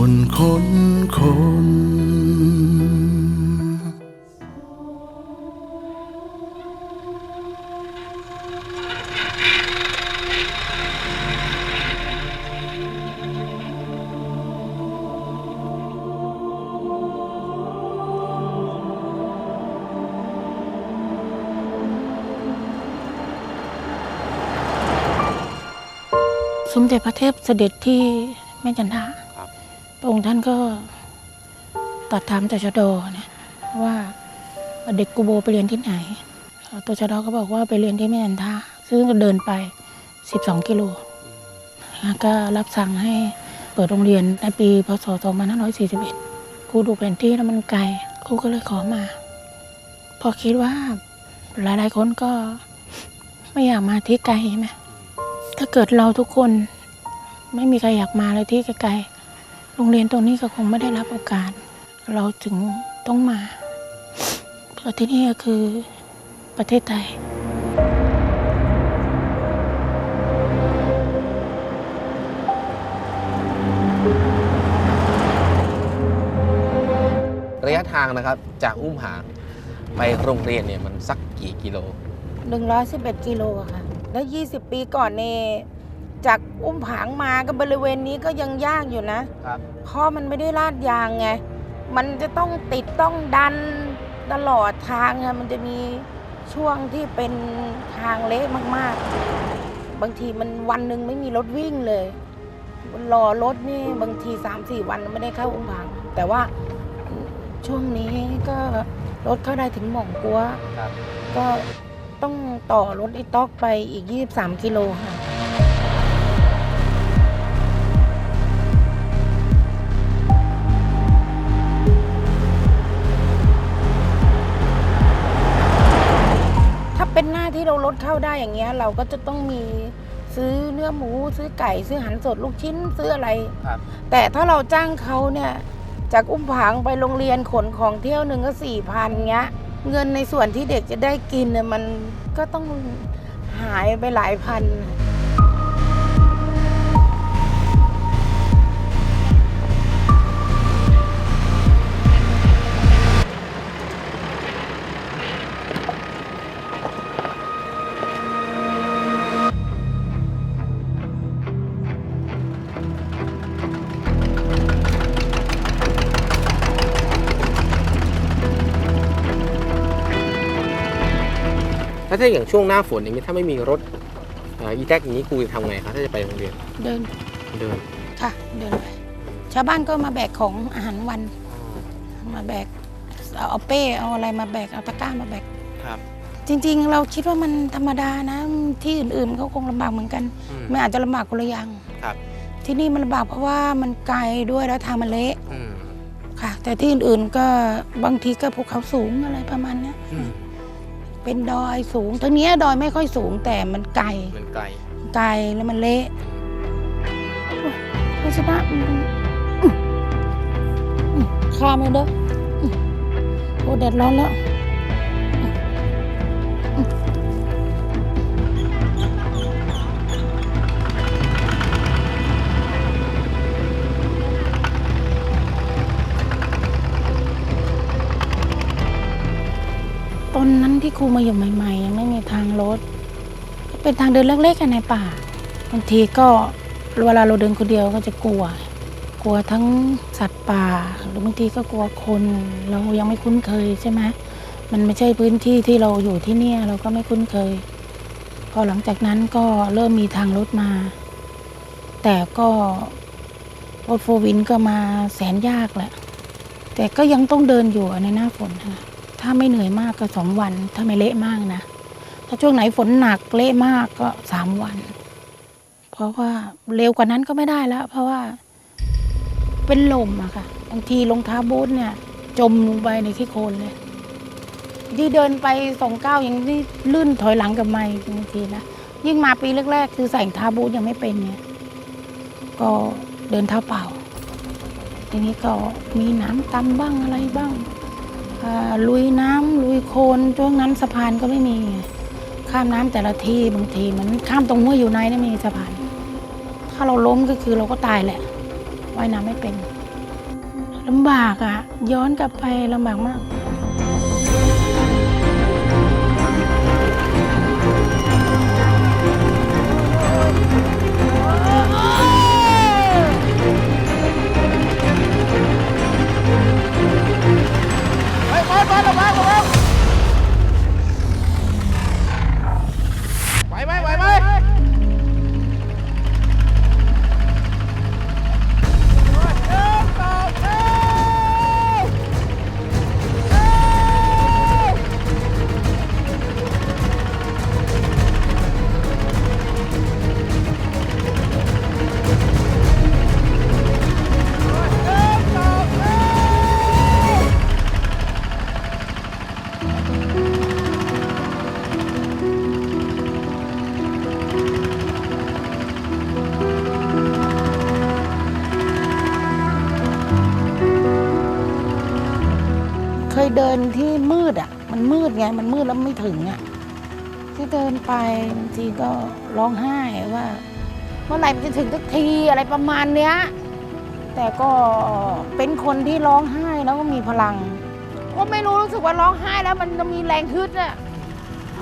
คนคนคนสมเด็จพระเทพเสด็จที่แม่จันทา พระองค์ท่านก็ตัดถามตชดเนี่ยว่าเด็กกูโบไปเรียนที่ไหนตัวชดก็บอกว่าไปเรียนที่แม่จันทาซึ่งก็เดินไป 12 กิโลก็รับสั่งให้เปิดโรงเรียนในปีพศ 2541ครูดูแผนที่แล้วมันไกลครูก็เลยขอมา พอคิดว่าหลายๆคนก็ไม่อยากมาที่ไกลใช่ไหมถ้าเกิดเราทุกคนไม่มีใครอยากมาเลยที่ไกลๆ โรงเรียนตรงนี้ก็คงไม่ได้รับโอกาส เราถึงต้องมาเพราะที่นี่ก็คือประเทศไทยระยะทางนะครับจากอุ้มผางไปโรงเรียนเนี่ยมันสักกี่กิโล 111กิโลอะค่ะ แล้ว 20 ปีก่อนเนี่ย จากอุ้มผางมาก็บริเวณนี้ก็ยังยากอยู่นะครับเพราะมันไม่ได้ลาดยางไง มันจะต้องติดต้องดันตลอดทางอะมันจะมีช่วงที่เป็นทางเละมากๆ บางทีมันวันหนึ่งไม่มีรถวิ่งเลยรอรถนี่บางที3-4วันไม่ได้เข้าอุ้มผาง แต่ว่าช่วงนี้ก็รถเข้าได้ถึงหม่องกัว ครับ ก็ต้องต่อรถอีต๊อกไปอีก 23 กิโลค่ะ เป็นหน้าที่เราลดเข้าได้อย่างเงี้ย เราก็จะต้องมีซื้อเนื้อหมู ซื้อไก่ ซื้อหันสดลูกชิ้นซื้ออะไร ครับ แต่ถ้าเราจ้างเขาเนี่ย จากอุ้มผางไปโรงเรียนขนของเที่ยวหนึ่งก็สี่พันเงี้ย เงินในส่วนที่เด็กจะได้กินเนี่ยมันก็ต้องหายไปหลายพัน ถ้าถ้าอย่างช่วงหน้าฝนอย่างนี้ถ้าไม่มีรถเอ่ออีแท็กอย่างนี้ครูจะทำไงครับถ้าจะไปโรงเรียนเดินเดินค่ะ เดินไปชาวบ้านก็มาแบกของอาหารวัน มาแบกเอาเป้เอาอะไรมาแบกเอาตะกร้ามาแบกครับจริง ๆ เราคิดว่ามันธรรมดานะ ที่อื่นๆเขาคงลำบากเหมือนกันอืมมันอาจจะลำบากคนละอย่างครับ ที่นี่มันลำบากเพราะว่ามันไกลด้วยแล้วทางมันเละอืมค่ะ แต่ที่อื่นๆก็บางทีก็ภูเขาสูงอะไรประมาณเนี้ยอืม เป็นดอยสูงทั้งเนี้ยดอยไม่ค่อยสูงแต่มันไกล มันไกล ไกลแล้วมันเละโอ้ยเพราะฉะนั้นอืมอืมอืมข้ามไปเด้ออืมโอ้แดดร้อนแล้ว ตอนนั้นที่ครูมาอยู่ใหม่ๆยังไม่มีทางรถก็เป็นทางเดินเล็กๆกันในป่าบางทีก็เวลาเราเดินคนเดียวก็จะกลัว กลัวทั้งสัตว์ป่า หรือบางทีก็กลัวคน เรายังไม่คุ้นเคยใช่ไหมมันไม่ใช่พื้นที่ที่เราอยู่ที่เนี่ย เราก็ไม่คุ้นเคย พอหลังจากนั้นก็เริ่มมีทางรถมา แต่ก็รถโฟร์วินก็มาแสนยากแหละ แต่ก็ยังต้องเดินอยู่ในหน้าฝนนะ ถ้าไม่เหนื่อยมากก็สองวัน ถ้าไม่เละมากนะ ถ้าช่วงไหนฝนหนักเละมากก็สามวัน เพราะว่าเร็วกว่านั้นก็ไม่ได้แล้ว เพราะว่าเป็นลมอะค่ะ บางทีรองเท้าบูทเนี่ย จมลงไปในขี้โคลนเลยที่เดินไปสองเก้ายังนี่ลื่นถอยหลังกับไมาอีกบางทีนะ ยิ่งมาปีแรกๆ คือใส่เท้าบูทยังไม่เป็นเนี่ย ก็เดินเท้าเปล่า ทีนี้ก็มีน้ำตำบ้างอะไรบ้าง ลุยน้ำลุยโคลนช่วงนั้นสะพานก็ไม่มี ข้ามน้ำแต่ละทีบางทีมันข้ามตรงห้วยอยู่ในนี่ไม่มีสะพาน ถ้าเราล้มก็คือเราก็ตายแหละว่ายน้ำไม่เป็นลำบากอะ่ะย้อนกลับไปลำบากมาก ระวังระวัง เคยเดินที่มืดอะ่ะ มันมืดไง มันมืดแล้วไม่ถึงอะ่ะ ที่เดินไปบางทีก็ร้องไห้ว่า เมื่อไหร่มันจะถึงสักทีอะไรประมาณเนี้ย แต่ก็เป็นคนที่ร้องไห้แล้วก็มีพลัง ก็ไม่รู้รู้สึกว่าร้องไห้แล้วมันจะมีแรงฮึดอะ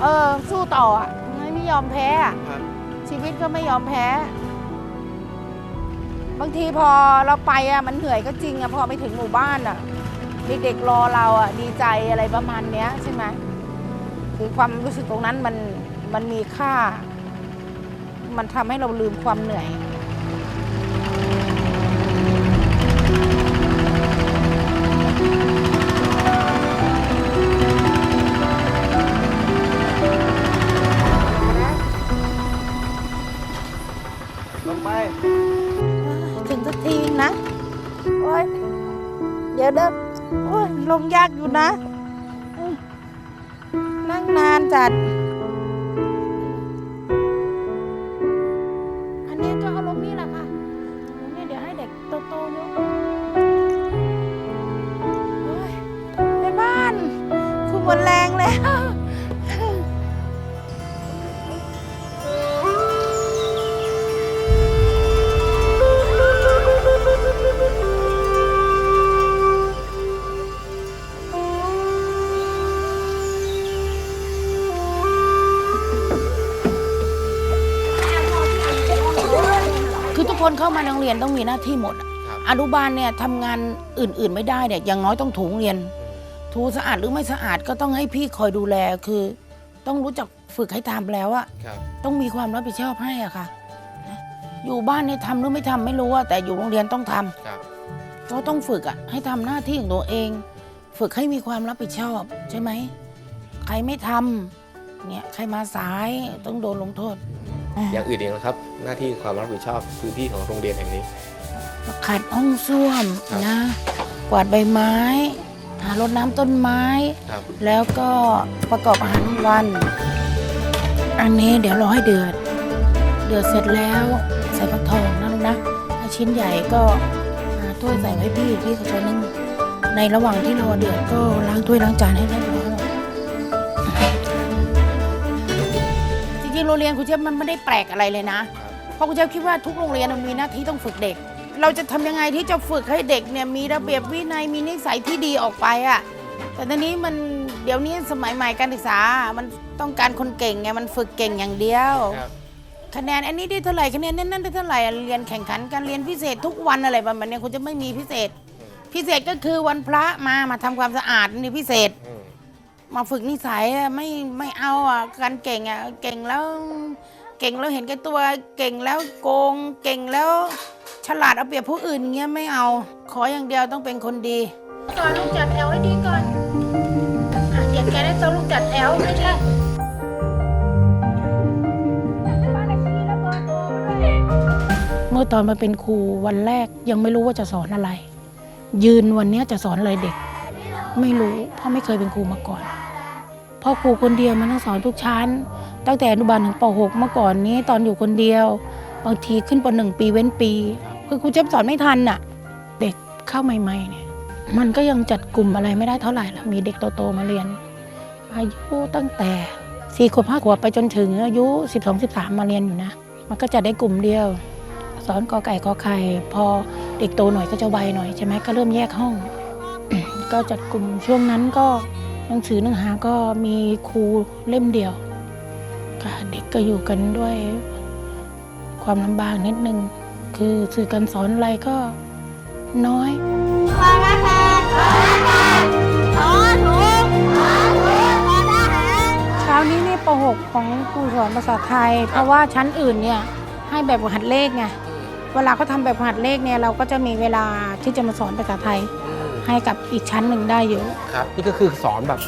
เออ สู้ต่ออะไม่ไม่ยอมแพ้อะครับชีวิตก็ไม่ยอมแพ้ บางทีพอเราไปอะมันเหนื่อยก็จริงอะพอไปถึงหมู่บ้านอะ เด็กๆรอเราอะดีใจอะไรประมาณเนี้ยใช่ไหมคือความรู้สึกตรงนั้นมันมันมีค่า มันทำให้เราลืมความเหนื่อยลงไป ถึงสักทีนะ โอ้ย เดี๋ยวเด้อ โอ้ยลงยากอยู่นะ นั่งนานจัด เข้ามาในโรงเรียนต้องมีหน้าที่หมดอะครับอนุบาลเนี่ยทำงานอื่นๆไม่ได้เนี่ยอย่างน้อยต้องถูโรงเรียน ถูสะอาดหรือไม่สะอาดก็ต้องให้พี่คอยดูแลคือ ต้องรู้จักฝึกให้ทำแล้วอะครับต้องมีความรับผิดชอบให้อะค่ะนะอยู่บ้านเนี่ยทำหรือไม่ทำไม่รู้อะแต่อยู่โรงเรียนต้องทำครับก็ต้องฝึกอะให้ทำหน้าที่ของตัวเอง ฝึกให้มีความรับผิดชอบใช่ไหมใครไม่ทำเนี่ยใครมาสายต้องโดนลงโทษ อย่างอื่นเองนะครับ หน้าที่ความรับผิดชอบพื้นที่ของโรงเรียนแห่งนี้ ขัดห้องส้วมครับ นะ กวาดใบไม้ หารดน้ำต้นไม้ ครับ แล้วก็ประกอบอาหารกลางวัน อันนี้เดี๋ยวรอให้เดือด เดือดเสร็จแล้วใส่ฟักทองนะลูกนะถ้าชิ้นใหญ่ก็หาถ้วยใส่ไว้พี่พี่เขาจะนึ่งในระหว่างที่รอเดือดก็ล้างถ้วยล้างจานให้เรี เรียนคุณเจี๊ยบมันไม่ได้แปลกอะไรเลยนะ เพราะคุณเจี๊ยบคิดว่าทุกโรงเรียนมันมีหน้าที่ต้องฝึกเด็ก เราจะทำยังไงที่จะฝึกให้เด็กเนี่ยมีระเบียบวินัยมีนิสัยที่ดีออกไปอะแต่ตอนนี้มันเดี๋ยวนี้สมัยใหม่การศึกษา มันต้องการคนเก่งไงมันฝึกเก่งอย่างเดียวครับคะแนนอันนี้ได้เท่าไหร่คะแนนนั้นนั้นได้เท่าไหร่เรียนแข่งขันการเรียนพิเศษทุกวันอะไรประมาณเนี้ยคุณจะไม่มีพิเศษ พิเศษก็คือวันพระมามาทำความสะอาดนี่พิเศษอื มมาฝึกนิสัยอะไม่ไม่เอาอะการเก่งอะเก่งแล้ว เก่งแล้วเห็นแก่ตัว เก่งแล้วโกง เก่งแล้ว ฉลาดเอาเปรียบผู้อื่นเงี้ยไม่เอา ขออย่างเดียวต้องเป็นคนดีก่อนลูกจัดแถวให้ดีก่อนอะเดี๋ยวแกได้ต้องลูกจัดแถวไม่ใช่เมื่อตอนมาเป็นครูวันแรกยังไม่รู้ว่าจะสอนอะไร ยืนวันเนี้ยจะสอนอะไรเด็ก ไม่รู้เพราะไม่เคยเป็นครูมาก่อน พ่อครูคนเดียวมันต้องสอนทุกชั้น ตั้งแต่อนุบาลถึงป .6 เมื่อก่อนนี้ตอนอยู่คนเดียว บางทีขึ้นป .1 ปีเว้นปี คือครูเจ็บสอนไม่ทันน่ะ เด็กเข้าใหม่ๆเนี่ยมันก็ยังจัดกลุ่มอะไรไม่ได้เท่าไหร่ละมีเด็กโตๆมาเรียน อายุตั้งแต่สี่ขวบห้าขวบไปจนถึงอายุ 12 13 มาเรียนอยู่นะ มันก็จะได้กลุ่มเดียว สอนกอไก่กอไข่พอเด็กโตหน่อยก็จะไวหน่อยใช่ไหมก็เริ่มแยกห้อง ก็จัดกลุ่มช่วงนั้นก็ หนังสือหนังหาก็มีครูเล่มเดียวค่ะเด็กก็อยู่กันด้วยความลำบากนิดนึง คือสื่อการสอนอะไรก็น้อยขอทหารขอทหารขอถูกขอถูกขอทหารเช้านี้นี่ป .6 ของครูสอนภาษาไทย เพราะว่าชั้นอื่นเนี่ยให้แบบหัดเลขไง เวลาเขาทำแบบหัดเลขเนี่ยเราก็จะมีเวลาที่จะมาสอนภาษาไทย ให้กับอีกชั้นหนึ่งได้เยอะครับนี่ก็คือสอนแบบ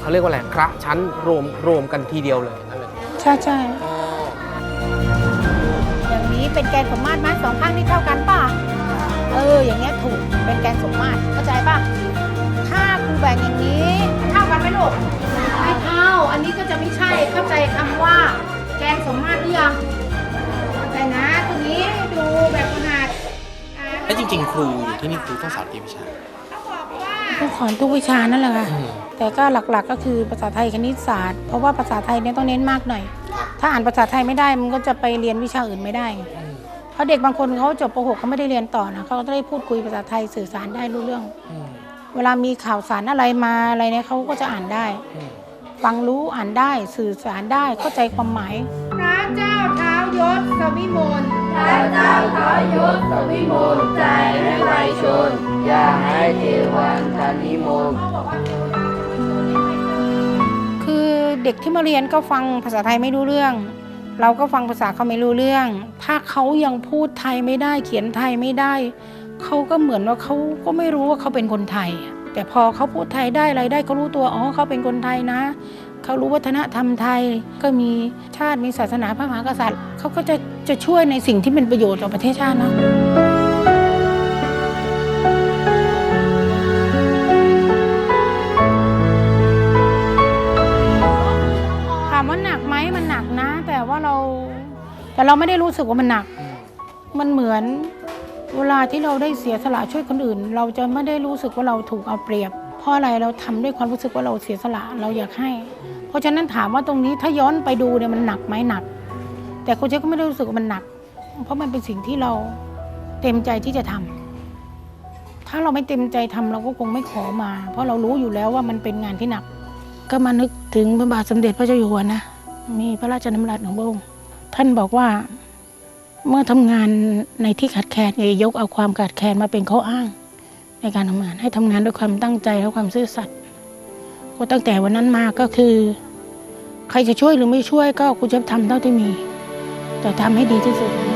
เขาเรียกว่าอะไรคระชั้นรวมรวมกันทีเดียวเลยนั่นเลยใช่ใช่อย่างนี้เป็นแกนสมมาตรไหมสองข้างนี่เท่ากันป่ะเออ อย่างเงี้ยถูกเป็นแกนสมมาตรเข้าใจป่ะถ้าครูแบ่งอย่างนี้เท่ากันไหมลูกไม่เท่า อันนี้ก็จะไม่ใช่เข้าใจคำว่า แกนสมมาตรหรือยังเข้าใจนะตรงนี้ดูแบบขนาดอ่าแล้วจริง ๆ ครูอยู่ที่นี่ครูต้องสอนกี่วิชาเขาบอก ว่าครูสอนทุกวิชานั่นแหละค่ะ แต่ก็หลักๆก็คือภาษาไทยคณิตศาสตร์ เพราะว่าภาษาไทยเนี่ยต้องเน้นมากหน่อย ถ้าอ่านภาษาไทยไม่ได้มันก็จะไปเรียนวิชาอื่นไม่ได้ เพราะเด็กบางคนเขาจบป .6 เขาไม่ได้เรียนต่อนะเขาก็ได้พูดคุยภาษาไทยสื่อสารได้รู้เรื่อง เวลามีข่าวสารอะไรมาอะไรเนี่ยเขาก็จะอ่านได้ ฟังรู้อ่านได้สื่อสารได้เข้าใจความหมาย พระเจ้าเท้ายศส วิมลคือเด็กที่มาเรียนก็ฟังภาษาไทยไม่รู้เรื่อง เราก็ฟังภาษาเขาไม่รู้เรื่อง ถ้าเขายังพูดไทยไม่ได้ เขียนไทยไม่ได้ เขาก็เหมือนว่าเขาก็ไม่รู้ว่าเขาเป็นคนไทย แต่พอเขาพูดไทยได้อะไรได้เขารู้ตัวอ๋อเขาเป็นคนไทยนะ เขารู้วัฒนธรรมไทย ก็มีชาติมีศาสนาพระมหากษัตริย์ เขาก็จะจะช่วยในสิ่งที่เป็นประโยชน์ต่อประเทศชาติเนาะถามว่าหนักไหมมันหนักนะ แต่ว่าเราแต่เราไม่ได้รู้สึกว่ามันหนัก มันเหมือนเวลาที่เราได้เสียสละช่วยคนอื่น เราจะไม่ได้รู้สึกว่าเราถูกเอาเปรียบ เพราะอะไรเราทำด้วยความรู้สึกว่าเราเสียสละเราอยากให้ เพราะฉะนั้นถามว่าตรงนี้ถ้าย้อนไปดูเนี่ยมันหนักไหมหนัก แต่คุณเจ๊ก็ไม่ได้รู้สึกว่ามันหนัก เพราะมันเป็นสิ่งที่เราเต็มใจที่จะทำถ้าเราไม่เต็มใจทำเราก็คงไม่ขอมา เพราะเรารู้อยู่แล้วว่ามันเป็นงานที่หนัก ก็มานึกถึงพระบาทสมเด็จพระเจ้าอยู่หัวนะมีพระราชดำรัสของพระองค์ท่านบอกว่าเมื่อทำงานในที่ขาดแคลนอย่ายกเอาความขาดแคลนมาเป็นข้ออ้าง ในการทำงานให้ทำงานด้วยความตั้งใจและความซื่อสัตย์ก็ตั้งแต่วันนั้นมาก็คือ ใครจะช่วยหรือไม่ช่วยก็คุณจะทำเท่าที่มี แต่ทำให้ดีที่สุด